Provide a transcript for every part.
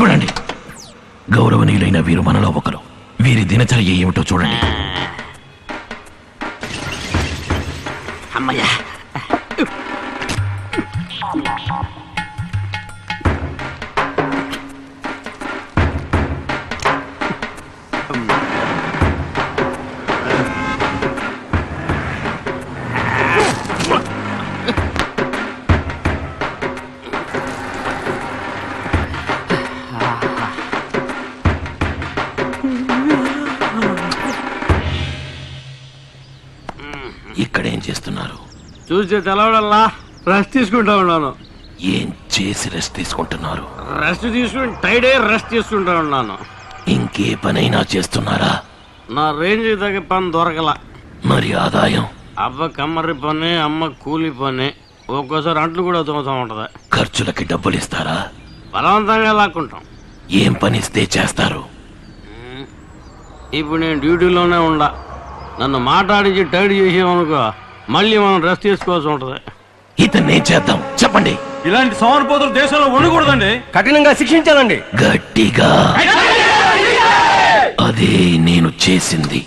చూడండి. గౌరవనీయులైన వీరు మనలో ఒకరు. వీరి దినచర్య ఏమిటో చూడండి. అమ్మయ్యా చూస్తే తెలవడల్లా రెస్ట్ తీసుకుంటా ఉన్నాను. ఏం చేసి రెస్ట్ తీసుకుంటున్నారు? రెస్ట్ తీసుకుని టైడే రెస్ట్ తీసుకుంటా ఉన్నాను. ఇంకే పనైనా చేస్తున్నారా? నా రేంజ్ తగ్గ పని దొరకల. మరి ఆదాయం? అవ్వ కమ్మరి పని అమ్మ కూలి పని. ఒక్కోసారి అంట్లు కూడా తోముతా ఉంటది. ఖర్చులకి డబ్బులు ఇస్తారా బలవంతంగా లాక్కుంటాం. ఏం పనిస్తే చేస్తారు? ఇప్పుడు నేను డ్యూటీలోనే ఉండా. నన్ను మాట్లాడించి టైడ్ చేసామనుకో మళ్ళీ మనం రెస్ట్ తీసుకోవాల్సి ఉంటది. ఇతన్నే చేద్దాం. చెప్పండి. ఇలాంటి సోమరిపోతులు దేశంలో ఉండకూడదండి కఠినంగా శిక్షించాలండి. గట్టిగా. అదే నేను చేసింది.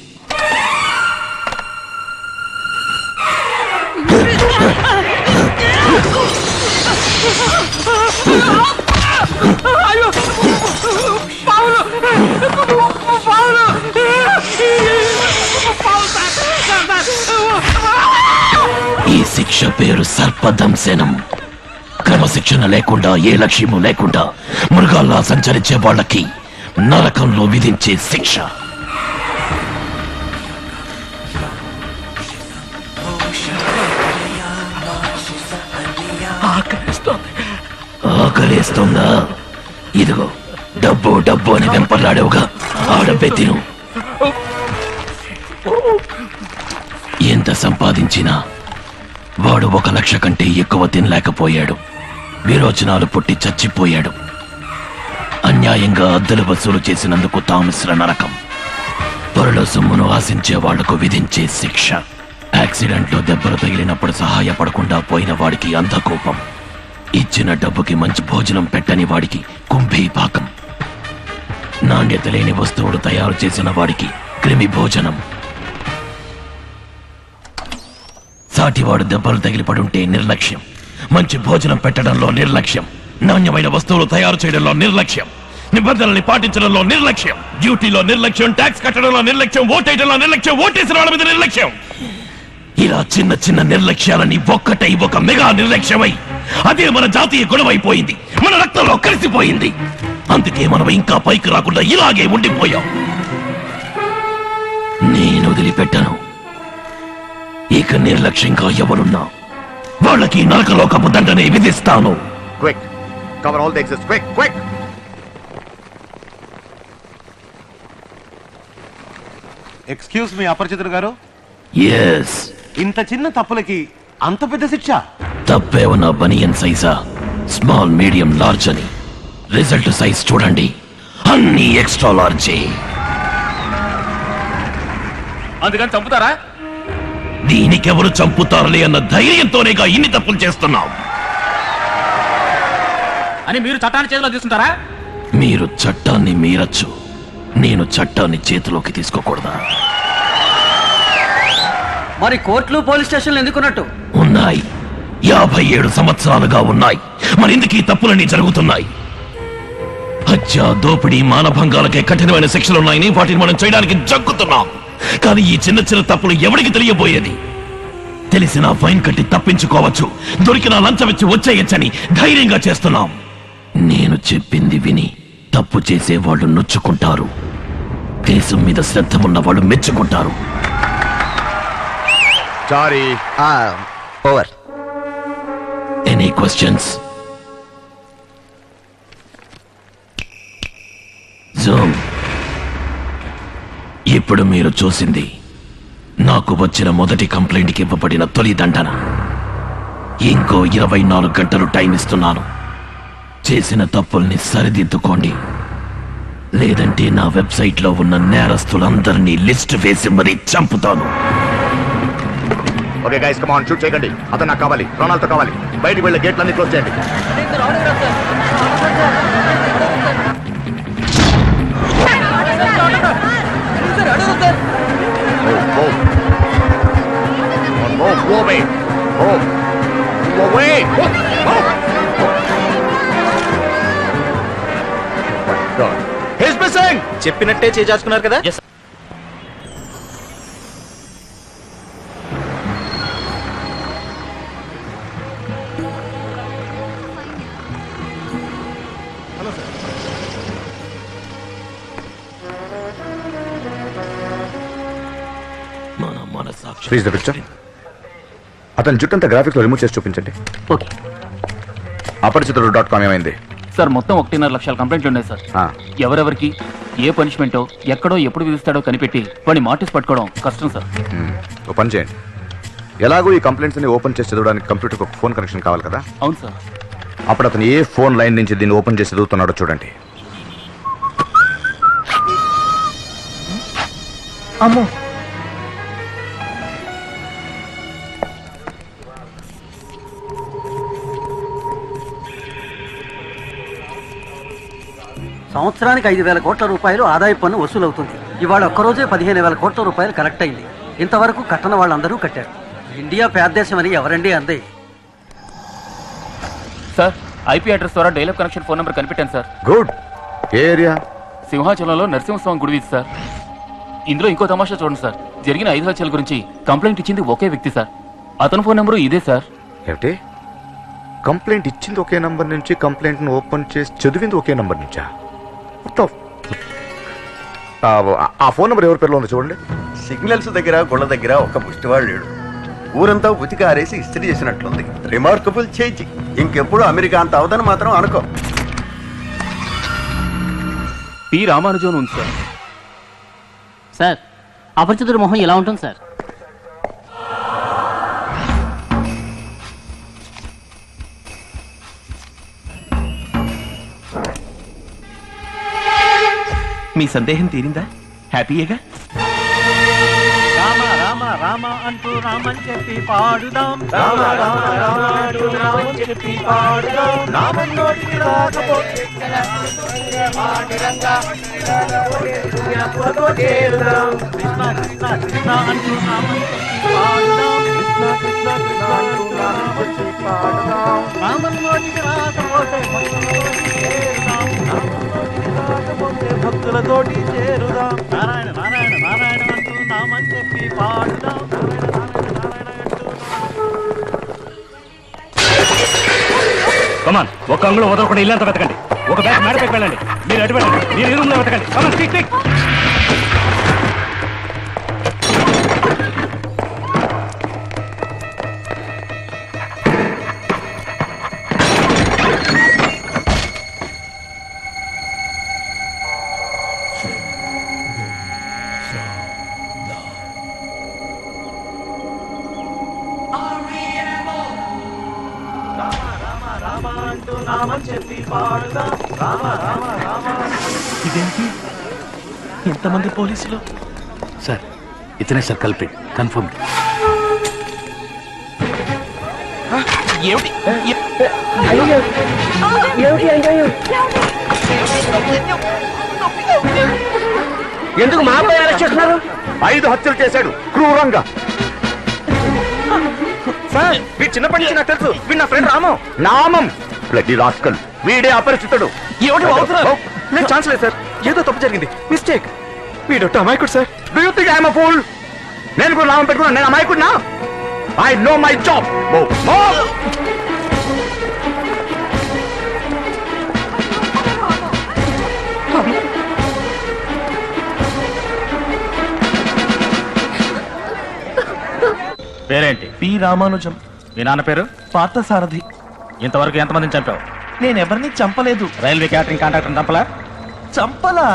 ఈ శిక్ష పేరు సర్పదంశనం. క్రమశిక్షణ లేకుండా ఏ లక్ష్యము లేకుండా మృగాల్లా సంచరించే వాళ్ళకి నరకంలో విధించే శిక్ష. ఆకలిస్తోంది. ఇదిగో డబ్బు డబ్బు అని వెంపర్లాడేవుగా. ఆ డబ్బే తిను. ఎంత సంపాదించినా వాడు ఒక లక్ష కంటే ఎక్కువ తినలేకపోయాడు. విరోచనాలు పుట్టి చచ్చిపోయాడు. అన్యాయంగా అద్దెలు వసూలు చేసినందుకు తామిశ్ర నరకం. త్వరలో సొమ్మును ఆశించే వాళ్ళకు విధించే శిక్ష. యాక్సిడెంట్లో దెబ్బలు తగిలినప్పుడు సహాయపడకుండా పోయిన వాడికి అంధకోపం. ఇచ్చిన డబ్బుకి మంచి భోజనం పెట్టని వాడికి కుంభీపాకం. నాణ్యత లేని వస్తువులు తయారు చేసిన వాడికి క్రిమి భోజనం సాటివాడు దెబ్బలు తగిలిపడుంటే నిర్లక్ష్యం. మంచి భోజనం పెట్టడంలో నిర్లక్ష్యం. నాణ్యమైన వస్తువులు తయారు చేయడంలో నిర్లక్ష్యం. నిబంధనల్ని పాటించడంలో నిర్లక్ష్యం. డ్యూటీలో నిర్లక్ష్యం ట్యాక్స్ కట్టడంలో నిర్లక్ష్యం ఓటేయడంలో నిర్లక్ష్యం ఓటేసిన వాళ్ళ మీద నిర్లక్ష్యం. ఇలా చిన్న చిన్న నిర్లక్ష్యాలని ఒక్కటై ఒక మెగా నిర్లక్ష్యమై అదే మన జాతీయ గుణమైపోయింది మన రక్తంలో కలిసిపోయింది. అందుకే మనం ఇంకా పైకి రాకుండా ఇలాగే ఉండిపోయాం. నేను వదిలిపెట్టను. ఇక నిర్లక్ష్యంగా ఎవరున్నా వాళ్ళకి నరకలోకపు దండనే విధిస్తాను! Cover all the exits. Quick! Quick! Excuse me అపరిచితుడు గారు ఎస్ ఇంత చిన్న తప్పులకి అంత పెద్ద శిక్ష తప్పేమన్నా బనియన్ సైజా స్మాల్ మీడియం లార్జ్ అని రిజల్ట్ సైజ్ చూడండి అన్ని ఎక్స్ట్రా లార్జే అందుకని చంపుతారా దీనికెవరు చంపుతారులే అన్న ధైర్యంతోనేగా ఇన్ని తప్పులు చేస్తున్నాం అని మీరు చట్టాన్ని చేతిలో తీసుకుంటారా? మీరు చట్టాన్ని మీరచ్చు. నేను చట్టాన్ని చేతిలోకి తీసుకోకూడదా? మరి కోర్టులు పోలీస్ స్టేషన్లు ఎందుకున్నట్టు? ఉన్నాయి. యాభై ఏడు సంవత్సరాలుగా ఉన్నాయి. మరెందుకు ఈ తప్పులన్నీ జరుగుతున్నాయి? హత్య దోపిడీ మానభంగాలకే కఠినమైన శిక్షలు ఉన్నాయని వాటిని మనం చేయడానికి జగ్గుతున్నాం. కానీ ఈ చిన్న చిన్న తప్పులు ఎవరికి తెలియబోయేది? తెలిసినా ఫైన్ కట్టి తప్పించుకోవచ్చు. దొరికినా లంచం ఇచ్చి వచ్చేయచ్చని ధైర్యంగా చేస్తున్నాం. నేను చెప్పింది విని తప్పు చేసే వాళ్ళు నొచ్చుకుంటారు. దేశం మీద శ్రద్ధ ఉన్న వాళ్ళు మెచ్చుకుంటారు. ఓవర్ ఎనీ క్వశ్చన్స్ జూమ్ ఇప్పుడు మీరు చూసింది. నాకు వచ్చిన మొదటి కంప్లైంట్కి ఇవ్వబడిన తొలి దండన. ఇంకో ఇరవై నాలుగు గంటలు టైం ఇస్తున్నాను. చేసిన తప్పుల్ని సరిదిద్దుకోండి. లేదంటే నా వెబ్సైట్లో ఉన్న నేరస్తులందరినీ లిస్ట్ వేసి మరీ చంపుతాను. ఓకే గైస్ కమాన్ షూట్ చేయకండి. అతను నాకు కావాలి. ప్రాణాలతో కావాలి. బయటికి వెళ్ళే గేట్లన్నీ క్లోజ్ చేయండి. Wobe. Oh. Wobe. Oh. Oh. He's missing. చెప్పినట్టే చేజార్చుకున్నారు కదా Please, the picture. అతని జుట్టంతా గ్రాఫిక్స్లో రిమూవ్ చేసి చూపించండి. ఓకే. అపరిచితుడు డాట్ కామ్ ఏమైంది? సార్ మొత్తం ఒకటిన్నర లక్షల కంప్లైంట్లు ఉన్నాయి సార్. ఆ, ఎవరెవరికి ఏ పనిష్మెంటో ఎక్కడో ఎప్పుడు విధిస్తాడో కనిపెట్టి వాడిని మార్టిస్ పట్టుకోవడం కష్టం సార్. మ్మ్. ఓ పని చేయండి. ఎలాగో ఈ కంప్లైంట్స్ని ఓపెన్ చేసి చదవడానికి కంప్యూటర్ ఒక ఫోన్ కనెక్షన్ కావాలి కదా? అవును సార్. అప్పుడు అతను ఏ ఫోన్ లైన్ నుంచి దీన్ని ఓపెన్ చేసి చదువుతున్నాడో చూడండి. అమ్మో సంవత్సరానికి ఐదు వేల కోట్ల రూపాయలు ఆదాయ పన్ను వసూలవుతుంది. ఇవాళ ఒక్కరోజే పదిహేను వేల కోట్ల రూపాయలు కలెక్ట్ అయింది. ఇంతవరకు కట్టని వాళ్ళందరూ కట్టారు. ఇండియా పేదదేశం అని ఎవరండి అందే. సార్ ఐపీ అడ్రస్ ద్వారా డైలప్ కనెక్షన్ ఫోన్ నెంబర్ కనిపెట్టాను సార్. గుడ్. ఏ ఏరియా? సింహాచలంలో నరసింహస్వామి గుడి వీధి సార్. ఇందులో ఇంకో తమాషా చూడండి సార్. జరిగిన ఐదు లక్షల గురించి కంప్లైంట్ ఇచ్చింది ఒకే వ్యక్తి సార్. అతని ఫోన్ నెంబరు ఇదే సార్. ఏమిటి? కంప్లైంట్ ఇచ్చింది ఒకే నంబర్ నుంచి కంప్లైంట్ను ఓపెన్ చేసి చదివింది ఒకే నంబర్ నుంచా? ఆ, ఆ ఫోన్ నెంబర్ ఎవరి పేరులో ఉందో చూడండి. సిగ్నల్స్ దగ్గర గుళ్ళ దగ్గర ఒక ముష్టివాడు లేడు. ఊరంతా ఉతికి ఆరేసి ఇస్త్రీ చేసినట్లుంది. రిమార్కబుల్ చేంజ్ ఇంకెప్పుడు అమెరికా అంత అవదని మాత్రం అనుకో. పి రామానుజన్ ఉంది సార్. సార్ అపరిచితుడి మొహం ఎలా ఉంటుంది సార్. మీ సందేహం తీరిందా హ్యాపీయేగా రామ రామ రామ అంటూ రామని చెప్పి పాడుదాం రామ రామ రామ అంటూ రామని చెప్పి పాడుదాం రామని నోటికి రాకపోతే కృష్ణ కృష్ణ కృష్ణ అంటూ రామని చెప్పి పాడుదాం కృష్ణ కృష్ణ కృష్ణ అంటూ రామని చెప్పి పాడుదాం రామని నోటికి రాకపోతే భక్తులతోటి చేరుదాం. నారాయణ నారాయణ నారాయణ అంటూ నామని చెప్పి పాడుదాం. కమాన్ ఒక అంగుళం వదలకుండా ఇల్లంతా వెతకండి. ఒక బ్యాగ్ మేడపైకి వెళ్ళండి. మీరు అటు వెళ్ళండి. మీరు ఈ రూమ్లో వెతకండి. కమాన్ క్విక్ క్విక్ ఇదేంటి? ఇంతమంది పోలీసులు? సార్ ఇతనే సార్ కల్పిట్. కన్ఫర్మ్. ఏమిటి? ఎందుకు మా అబ్బాయి అరెస్ట్ చేస్తున్నారు? ఐదు హత్యలు చేశాడు. క్రూరంగా. సార్ వీడు చిన్నప్పటి నుంచి నాకు తెలుసు. వీడు నా ఫ్రెండ్ రాము. నామం. బ్లడీ రాస్కల్ వీడే అపరిచితుడు. ఏమిటి అవుతున్నారు లేదు ఛాన్స్ లేదు సార్. ఏదో తప్పు జరిగింది. మిస్టేక్ వీడు అమాయకుడు sir. Do you think I'm fool నేను కూడా నామం పెట్టుకున్నాను. నేను అమాయకుడినా? ఐ నో మై జాబ్ పేరేంటి? పి రామానుజం. మీ నాన్న పేరు? పార్థసారథి. ఇంతవరకు ఎంతమందిని చంపావు? నేనెవరిని చంపలేదు. రైల్వే క్యాటరింగ్ కాంట్రాక్టర్ చంపలా? చంపలా?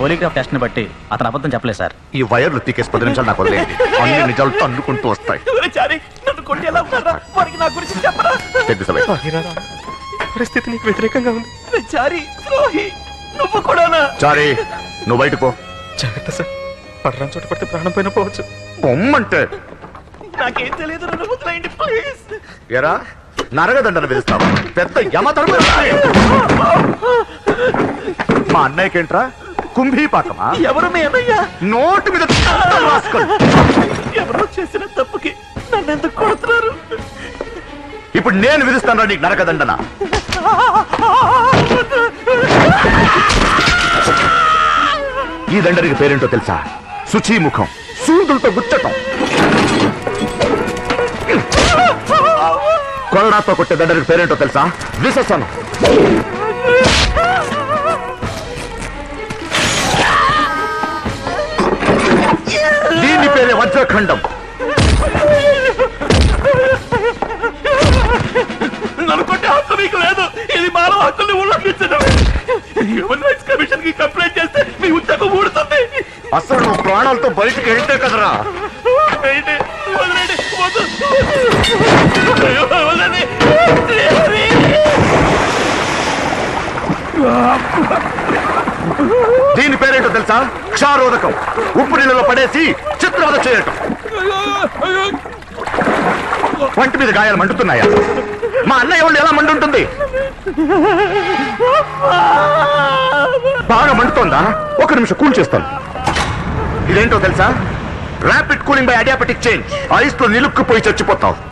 పోలీగ్రాఫ్ టెస్ట్ని బట్టి అతను అబద్ధం చెప్పలేదు సార్. ఈ వైర్లు తీకేసి పది నిమిషాలు నాకు వదిలేయండి. అన్ని నిజాలు తన్నుకుంటూ వస్తాయి. నన్ను కొట్టేలా ఉన్నారా? వారికి నా గురించి చెప్పరా. పరిస్థితి నీకు వ్యతిరేకంగా ఉంది. చారి ద్రోహి నువ్వు కూడానా? చారీ నువ్వు బయటకు పో. జాగ్రత్త సార్. పడరాని చోట పడితే ప్రాణం పైన పోవచ్చు. పొమ్మంటే. నాకేం తెలియదు నన్ను వదిలేయండి ప్లీజ్. ఎరా నరగదండన విధిస్తావా. పెద్ద యమధర్మ మా అన్నయ్యకేంట్రా? కుంభీపాకమా? ఎవరు మీ అన్నయ్య? నోటు మీద రాసుకో ఎవరో చేసిన తప్పుకి నన్నెందుకు ఇప్పుడు నేను విధిస్తాను నీకు నరకదండన. ఈ దండరికి పేరేంటో తెలుసా? శుచీముఖం సూదులతో గుచ్చటం. కొరడాతో కొట్టే దండరికి పేరేంటో తెలుసా? విశసనం దీని పేరే వజ్రఖండం. ననుకుంటే హక్కు మీకు లేదు. ఇది మానవ హక్కుల్ని ప్రాణాలతో బయటికి వెళ్తే కదరా. దీని పేరేంటో తెలుసా? క్షారోదకం. ఉప్పు నీళ్ళలో పడేసి చిత్రవద చేయటం. వంటి మీద గాయాలు మండుతున్నాయా? మా అన్నయ్య వాళ్ళు ఎలా మండుంటుంది? బాగా మండుతోందా? ఒక నిమిషం కూల్ చేస్తాను. ఇదేంటో తెలుసా? Rapid cooling by adiabatic change ఐస్తో నిలుక్కుపోయి చచ్చిపోతావు.